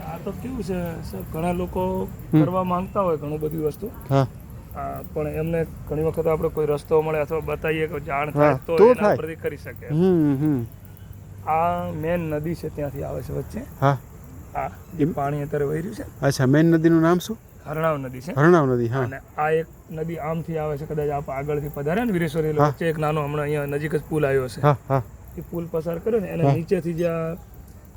આ તો કેવું છે ઘણા લોકો કરવા માંગતા હોય ઘણું બધી વસ્તુ. હા. પણ એમને ઘણી વખત આપણે કોઈ રસ્તો મળે અથવા બતાવીએ કે જાણ થાય તો એના. પરથી કરી શકે. આ મેન નદી છે ત્યાંથી આવે છે વચ્ચે. હા. આ પાણી અત્યારે વહી રહ્યું છે. અચ્છા મેન નદીનું નામ શું? હરણાવ નદી છે. હરણાવ નદી હા. અને આ એક નદી આમથી આવે છે કદાચ આપ આગળથી પધારે ને વીરેશ્વરી વચ્ચે એક નાનો હમણાં અહીંયા નજીક જ પુલ આવ્યો છે. હા હા. એ પુલ પસાર કર્યો ને એના નીચેથી જે આ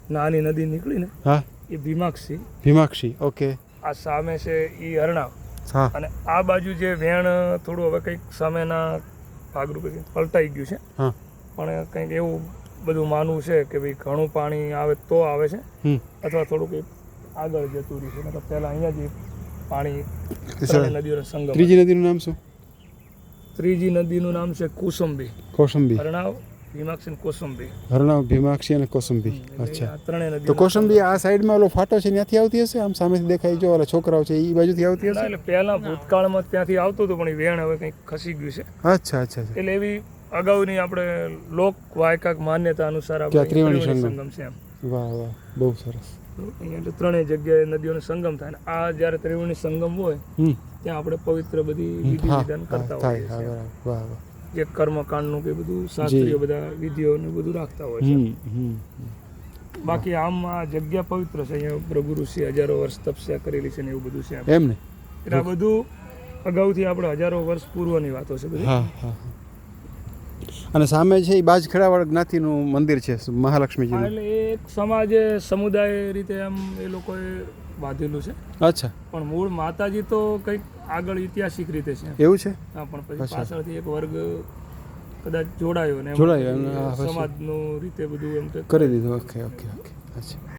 નાની નદી નીકળી ને હા. એ ભીમાક્ષી. ભીમાક્ષી ઓકે. આ સામે છે એ હરણાવ હા. અને આ બાજુ જે વેણ થોડું હવે કંઈક સામેના ભાગરૂપે પલટાઈ ગયું છે. હા. પણ કંઈક એવું બધું માનવું છે કે ભાઈ ઘણું પાણી આવે તો આવે છે અથવા થોડું કંઈક આગળ જતું રહ્યું છે. મતલબ પહેલાં અહીંયા જે પાણી નદીઓનો સંગમ ત્રીજી નદીનું નામ શું? ત્રીજી નદીનું નામ છે કુસુંબી. કોસંબી. હરણાવ ભીમાક્ષી અને કોસંબી હરણાવ ભીમાક્ષી અને કોસંબી. અચ્છા. ત્રણેય તો કોસંબી આ સાઈડમાં ઓલો ફાટો છે ત્યાંથી આવતી હશે? આમ સામેથી દેખાય જો ઓલા છોકરાઓ છે એ બાજુથી આવતી હશે? એટલે પહેલા ભૂતકાળમાં ત્યાંથી આવતું હતું પણ એ વેણ હવે કંઈક ખસી ગયું છે. અચ્છા અચ્છા એટલે એવી અગાઉની આપણે લોક વાયકાક માન્યતા અનુસાર આપણે ત્રિવેણી સંગમ. છે એમ. વાહ વાહ. બહુ સરસ. એટલે ત્રણેય જગ્યાએ નદીઓનો સંગમ થાય. અને આ જ્યારે ત્રિવેણી સંગમ હોય ત્યાં આપણે પવિત્ર બધી વિધિ વિધાન કરતા હોય હોઈએ છીએ. વાહ વાહ. જે કર્મકાંડનું કે બધું શાસ્ત્રીય બધા વિધિઓને બધું રાખતા હોય છે. બાકી આમ આ જગ્યા પવિત્ર છે અહીંયા પ્રભુ ઋષિ હજારો વર્ષ તપસ્યા કરેલી છે ને એવું બધું છે એમ. ને? એટલે આ બધું અગાઉથી આપણે હજારો વર્ષ પૂર્વની વાતો છે બધી. અને સામે છે એ બાજખેડાવાળા જ્ઞાતિનું મંદિર છે મહાલક્ષ્મીજી એટલે એક સમાજે સમુદાય રીતે એમ એ લોકોએ બાંધેલું છે. અચ્છા. પણ મૂળ માતાજી તો કંઈક આગળ ઐતિહાસિક રીતે છે. એવું છે? હા પણ પછી પાછળથી એક વર્ગ કદાચ જોડાયો ને જોડાયો, સમાજનું રીતે બધું એમ કરી દીધું ઓકે ઓકે ઓકે અચ્છા.